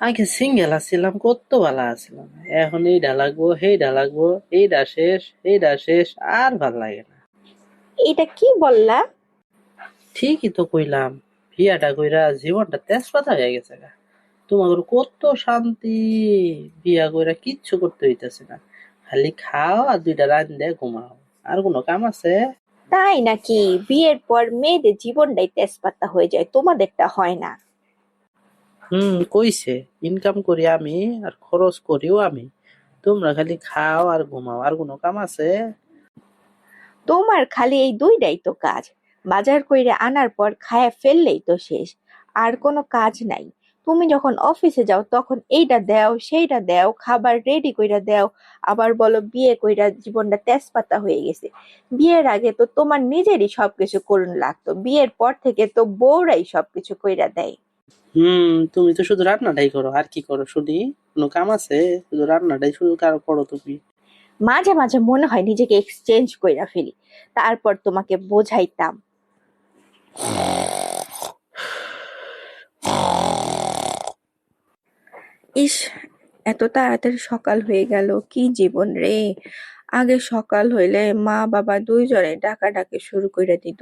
আগে সিঙ্গেল আসছিলাম কত ভালো আসছিলাম এখন এই এইটা লাগবো সেইটা লাগবো এইটা শেষ এইটা শেষ আর ভালো লাগে না। এটা কি বললা? ঠিকই তো কইলাম বিয়াটা কইরা জীবনটা তেজপাতা হয়ে গেছে গা। তোমাদের কত শান্তি বিয়া কইরা কিচ্ছু করতে হইতেছে না। খালি খাও আর দুইটা রান্ধে ঘুমাও আর কোনো কাম আছে? তাই নাকি? বিয়ের পর মেয়েদের জীবনটাই তেজপাতা হয়ে যায় তোমাদেরটা হয় না। হুম কইছে ইনকাম করি আমি আর খরচ করিও আমি। তোমরা খালি খাও আর ঘুমাও। আর কোনো কাম আছে? তোমার খালি এই দুইটাই তো কাজ। বাজার কইরে আনার পর খায়া ফেললেই তো শেষ। আর কোনো কাজ নাই। তুমি যখন অফিসে যাও, তখন এইটা দাও, সেইটা দাও, খাবার রেডি কইরা দাও। আবার বলো, বিয়ে কইরা জীবনটা তেজপাতা হয়ে গেছে। বিয়ের আগে তো তোমার নিজেরই সবকিছু করুন লাগতো। বিয়ের পর থেকে তো বউরাই সবকিছু কইরা দেয়। হুম, তুমি তো শুধু রান্নাটাই করো, আর কি করো শুনি? কোনো কাম আছে? শুধু রান্নাটাই শুধু কারও করো তুমি। মাঝে মাঝে মনে হয় নিজেকে এক্সচেঞ্জ কইরা ফেলি, তারপর তোমাকে বোঝাইতাম। ইস, এত তাড়াতাড়ি সকাল হয়ে গেল, কি জীবন রে? আগে সকাল হইলে মা বাবা দুইজনে ডাকাডাকি শুরু করে দিত।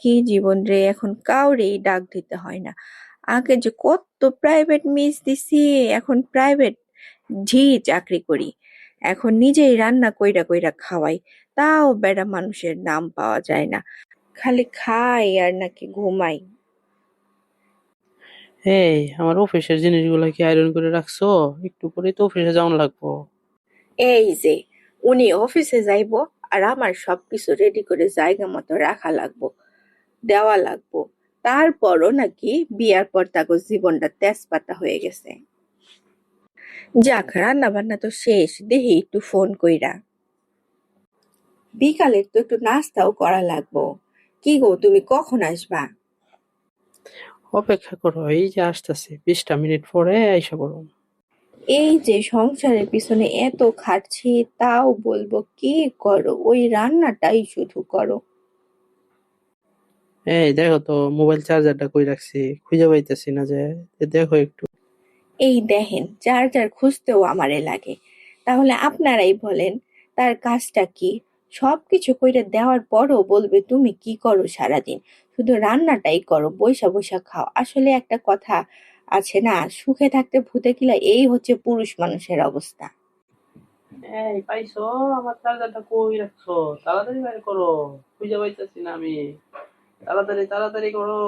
কি জীবন রে, এখন কাউরেই ডাক দিতে হয় না। আগে যে কত প্রাইভেট মিস দিছি এখন প্রাইভেট ঝি চাকরি করি। এখন নিজেই রান্না কইরা কইরা খাওয়াই তাও বেড়া মানুষের নাম পাওয়া যায় না। খালি খাই আর নাকি ঘুমাই। এই আমার অফিসের জিনিসগুলো কি আয়রন করে রাখছো? একটু পরেই তো অফিসে যাওয়ান লাগবো। এই যে উনি অফিসে যাইবো আর আমার সবকিছু রেডি করে জায়গা মতো রাখা লাগবো দেওয়া লাগবো। তারপরও নাকি বিয়ার পর তাকে জীবনটা তেজপাতা হয়ে গেছে। যাক রান্না বান্না তো শেষ দেহি একটু ফোন কইরা। বিকালের তো একটু নাস্তাও করা লাগবো। কি গো তুমি কখন আসবা? অপেক্ষা করো এই যে আসতেছে বিশটা মিনিট পরে আইসা পড়ো। এই যে সংসারের পিছনে এত খাটছি তাও বলব কি করো ওই রান্নাটাই শুধু করো। এই দেখো তো মোবাইল চার্জারটা কই রাখছি? খুঁজে পাইতেছি না যে এ দেখো একটু। এই দেখেন চার্জার খুঁজতেও আমারে লাগে। তাহলে আপনারাই বলেন তার কাজটা কি? সবকিছু কইরে দেওয়ার পরও বলবে তুমি কি করো সারাদিন? শুধু রান্নাটাই করো বৈশা বৈশা খাও। আসলে একটা কথা আছে না সুখে থাকতে ভূতে কিলা এই হচ্ছে পুরুষ মানুষের অবস্থা। এই পাইছো আমার চার্জারটা কই রাখছো? তাড়াতাড়ি বের করো খুঁজে পাইতেছি না আমি। তাড়াতাড়ি তাড়াতাড়ি করো।